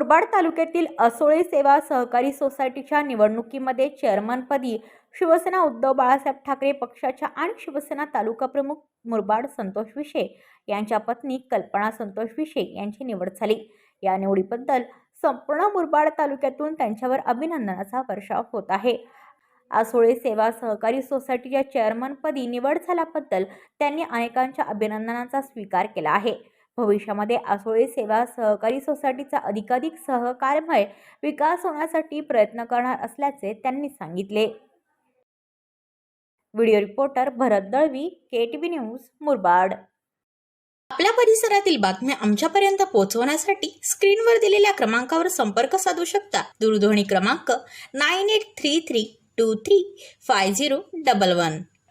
मुरबाड तालुक्यातील असोळे सेवा सहकारी सोसायटीच्या निवडणुकीमध्ये चेअरमनपदी शिवसेना उद्धव बाळासाहेब ठाकरे पक्षाच्या आणि शिवसेना तालुका प्रमुख मुरबाड संतोष विशे यांच्या पत्नी कल्पना संतोष विशे यांची निवड झाली. या निवडीबद्दल संपूर्ण मुरबाड तालुक्यातून त्यांच्यावर अभिनंदनाचा वर्षाव होत आहे. आसोळे सेवा सहकारी सोसायटीच्या चेअरमनपदी निवड झाल्याबद्दल त्यांनी अनेकांच्या अभिनंदनाचा स्वीकार केला आहे. भविष्यामध्ये आसोळे सेवा सहकारी सोसायटीचा अधिकाधिक सहकारमय विकास होण्यासाठी प्रयत्न करणार असल्याचे त्यांनी सांगितले. Video reporter Bharat Dalvi K news Murbad. आपल्या परिसरातील बातम्या आमच्यापर्यंत पोहोचवण्यासाठी स्क्रीनवर दिलेल्या क्रमांकावर संपर्क साधू शकता. दूरध्वनी क्रमांक nine eight three three two three five zero double one.